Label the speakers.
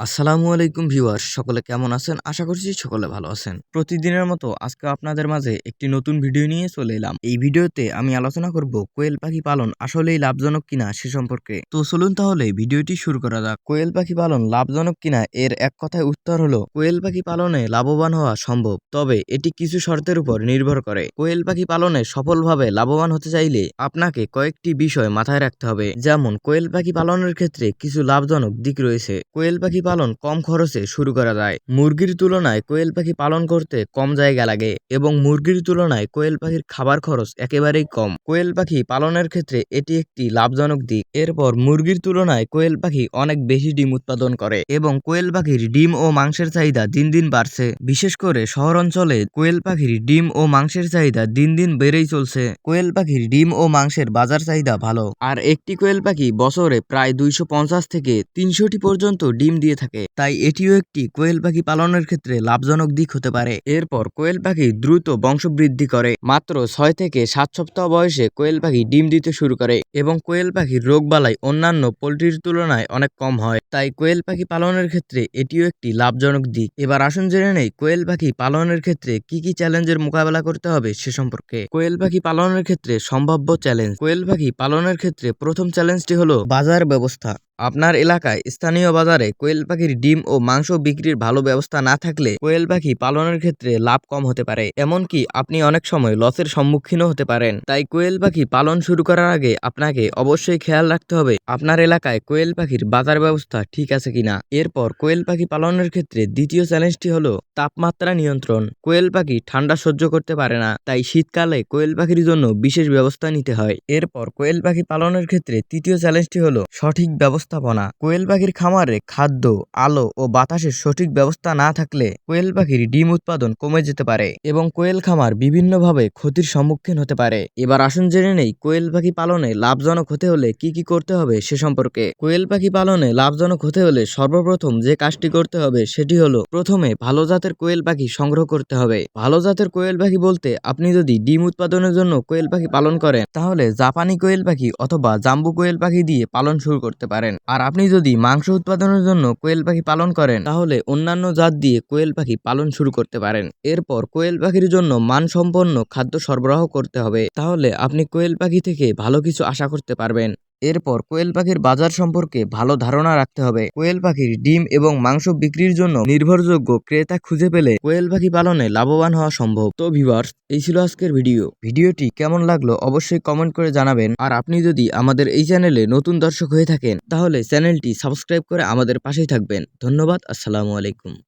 Speaker 1: আসসালামু আলাইকুম ভিউয়ার্স, সকলে কেমন আছেন? আশা করছি সকলে ভালো আছেন। প্রতিদিনের মতো আজকে আপনাদের মাঝে একটি নতুন ভিডিও নিয়ে চলে এলাম। এই ভিডিওতে আমি আলোচনা করব কোয়েল পাখি পালন আসলেই লাভজনক কিনা সে সম্পর্কে। তো চলুন তাহলে ভিডিওটি শুরু করা যাক। কোয়েল পাখি পালন লাভজনক কিনা? এর এক কথায় উত্তর হলো, কোয়েল পাখি পালনে লাভবান হওয়া সম্ভব, তবে এটি কিছু শর্তের উপর নির্ভর করে। কোয়েল পাখি পালনে সফলভাবে লাভবান হতে চাইলে আপনাকে কয়েকটি বিষয় মাথায় রাখতে হবে। যেমন, কোয়েল পাখি পালনের ক্ষেত্রে কিছু লাভজনক দিক রয়েছে। কোয়েল পাখি পালন কম খরচে শুরু করা যায়। মুরগির তুলনায় কোয়েল পাখি পালন করতে কম জায়গা লাগে এবং মুরগির তুলনায় কোয়েল পাখির খাবার খরচ একেবারেই কম। কোয়েল পাখি পালনের ক্ষেত্রে এটি একটি লাভজনক দিক। এরপর মুরগির তুলনায় কোয়েল পাখি অনেক বেশি ডিম উৎপাদন করে এবং কোয়েল পাখির ডিম ও মাংসের চাহিদা দিন দিন বাড়ছে। বিশেষ করে শহর অঞ্চলে কোয়েল পাখির ডিম ও মাংসের চাহিদা দিন দিন বেড়েই চলছে। কোয়েল পাখির ডিম ও মাংসের বাজার চাহিদা ভালো। আর একটি কোয়েল পাখি বছরে প্রায় দুইশো পঞ্চাশ থেকে তিনশোটি পর্যন্ত ডিম দিয়ে থাকে, তাই এটিও একটি কোয়েল পাখি পালনের ক্ষেত্রে লাভজনক দিক হতে পারে। এরপর কোয়েল পাখি দ্রুত বংশবৃদ্ধি করে, মাত্র ছয় থেকে সাত সপ্তাহ বয়সে কোয়েল পাখি ডিম দিতে শুরু করে এবং কোয়েল পাখির রোগবালাই অন্যান্য পোলট্রির তুলনায় অনেক কম হয়। তাই কোয়েল পাখি পালনের ক্ষেত্রে এটিও একটি লাভজনক দিক। এবার আসুন জেনে নেই, কোয়েল পাখি পালনের ক্ষেত্রে কি কি চ্যালেঞ্জের মোকাবেলা করতে হবে সে সম্পর্কে। কোয়েল পাখি পালনের ক্ষেত্রে সম্ভাব্য চ্যালেঞ্জ, কোয়েল পাখি পালনের ক্ষেত্রে প্রথম চ্যালেঞ্জটি হলো বাজার ব্যবস্থা। আপনার এলাকায় স্থানীয় বাজারে কোয়েল পাখির ডিম ও মাংস বিক্রির ভালো ব্যবস্থা না থাকলে কোয়েল পাখি পালনের ক্ষেত্রে লাভ কম হতে পারে। এমনকি আপনি অনেক সময় লসের সম্মুখীনও হতে পারেন। তাই কোয়েল পাখি পালন শুরু করার আগে আপনাকে অবশ্যই খেয়াল রাখতে হবে, আপনার এলাকায় কোয়েল পাখির বাজার ব্যবস্থা ঠিক আছে কিনা। এরপর কোয়েল পাখি পালনের ক্ষেত্রে দ্বিতীয় চ্যালেঞ্জটি হলো তাপমাত্রা নিয়ন্ত্রণ। কোয়েল পাখি ঠান্ডা সহ্য করতে পারে না, তাই শীতকালে কোয়েল পাখির জন্য বিশেষ ব্যবস্থা নিতে হয়। এরপর কোয়েল পাখি পালনের ক্ষেত্রে তৃতীয় চ্যালেঞ্জটি হলো সঠিক ব্যবস্থাপনা। কোয়েল পাখির খামারে খাদ্য, আলো ও বাতাসের সঠিক ব্যবস্থা না থাকলে কোয়েল পাখির ডিম উৎপাদন কমে যেতে পারে এবং কোয়েল খামার বিভিন্নভাবে ক্ষতির সম্মুখীন হতে পারে। এবার আসুন জেনে নেই কোয়েল পাখি পালনে লাভজনক হতে হলে কি কি করতে হবে সে সম্পর্কে। কোয়েল পাখি পালনে লাভজনক হতে হলে সর্বপ্রথম যে কাজটি করতে হবে সেটি হলো প্রথমে ভালো জাতের কোয়েল পাখি সংগ্রহ করতে হবে। ভালো জাতের কোয়েল পাখি বলতে আপনি যদি ডিম উৎপাদনের জন্য কোয়েল পাখি পালন করেন, তাহলে জাপানি কোয়েল পাখি অথবা জাম্বু কোয়েল পাখি দিয়ে পালন শুরু করতে পারেন। আর আপনি যদি মাংস উৎপাদনের জন্য কোয়েল পাখি পালন করেন, তাহলে অন্যান্য জাত দিয়ে কোয়েল পাখি পালন শুরু করতে পারেন। এরপর কোয়েল পাখির জন্য মানসম্পন্ন খাদ্য সরবরাহ করতে হবে। তাহলে আপনি কোয়েল পাখি থেকে ভালো কিছু আশা করতে পারবেন। এরপর কোয়েল পাখির বাজার সম্পর্কে ভালো ধারণা রাখতে হবে। কোয়েল পাখির ডিম এবং মাংস বিক্রির জন্য নির্ভরযোগ্য ক্রেতা খুঁজে পেলে কোয়েল পাখি পালনে লাভবান হওয়া সম্ভব। তো ভিভার্স এই ছিল আজকের ভিডিও ভিডিওটি কেমন লাগল অবশ্যই কমেন্ট করে জানাবেন। আর আপনি যদি আমাদের এই চ্যানেলে নতুন দর্শক হয়ে থাকেন, তাহলে চ্যানেলটি সাবস্ক্রাইব করে আমাদের পাশেই থাকবেন। ধন্যবাদ, আসসালামু আলাইকুম।